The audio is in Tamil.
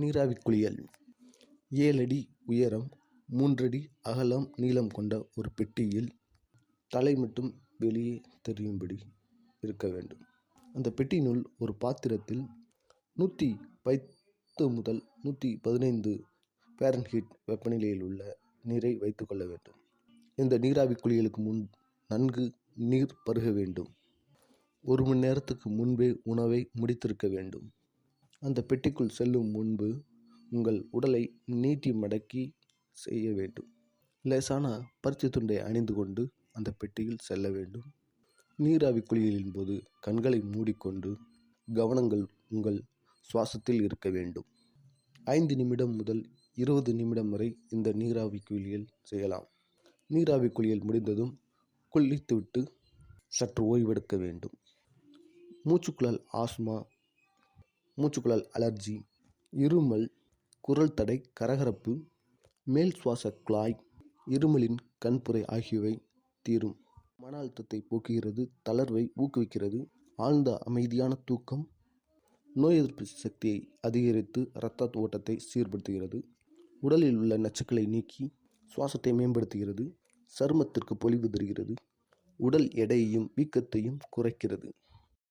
நீராவி குளியல். ஏழடி உயரம் மூன்றடி அகலம் நீளம் கொண்ட ஒரு பெட்டியில் தலை மட்டும் வெளியே தெரியும்படி இருக்க வேண்டும். அந்த பெட்டியினுள் ஒரு பாத்திரத்தில் நூற்றி பத்து முதல் நூற்றி பதினைந்து ஃபேரன்ஹீட் வெப்பநிலையில் உள்ள நீரை வைத்துக்கொள்ள வேண்டும். இந்த நீராவி குளியலுக்கு முன் நன்கு நீர் பருக வேண்டும். ஒரு மணி நேரத்துக்கு முன்பே உணவை முடித்திருக்க வேண்டும். அந்த பெட்டிக்குள் செல்லும் முன்பு உங்கள் உடலை நீட்டி மடக்கி செய்ய வேண்டும். லேசான பருத்தி துண்டை அணிந்து கொண்டு அந்த பெட்டியில் செல்ல வேண்டும். நீராவி குளியலின் போது கண்களை மூடிக்கொண்டு கவனங்கள் உங்கள் சுவாசத்தில் இருக்க வேண்டும். ஐந்து நிமிடம் முதல் இருபது நிமிடம் வரை இந்த நீராவி குளியல் செய்யலாம். நீராவி குளியல் முடிந்ததும் குளித்துவிட்டு சற்று ஓய்வெடுக்க வேண்டும். மூச்சுக்குழல் ஆஸ்மா மூச்சுக்குழல் அலர்ஜி இருமல் குரல் தடை கரகரப்பு மேல் சுவாச குழாய் இருமலின் கண்புரை ஆகியவை தீரும். மன அழுத்தத்தை போக்குகிறது தளர்வை ஊக்குவிக்கிறது ஆழ்ந்த அமைதியான தூக்கம் நோய் எதிர்ப்பு சக்தியை அதிகரித்து இரத்த ஓட்டத்தை சீர்படுத்துகிறது. உடலில் உள்ள நச்சுக்களை நீக்கி சுவாசத்தை மேம்படுத்துகிறது. சருமத்திற்கு பொலிவு தருகிறது. உடல் எடையையும் வீக்கத்தையும் குறைக்கிறது.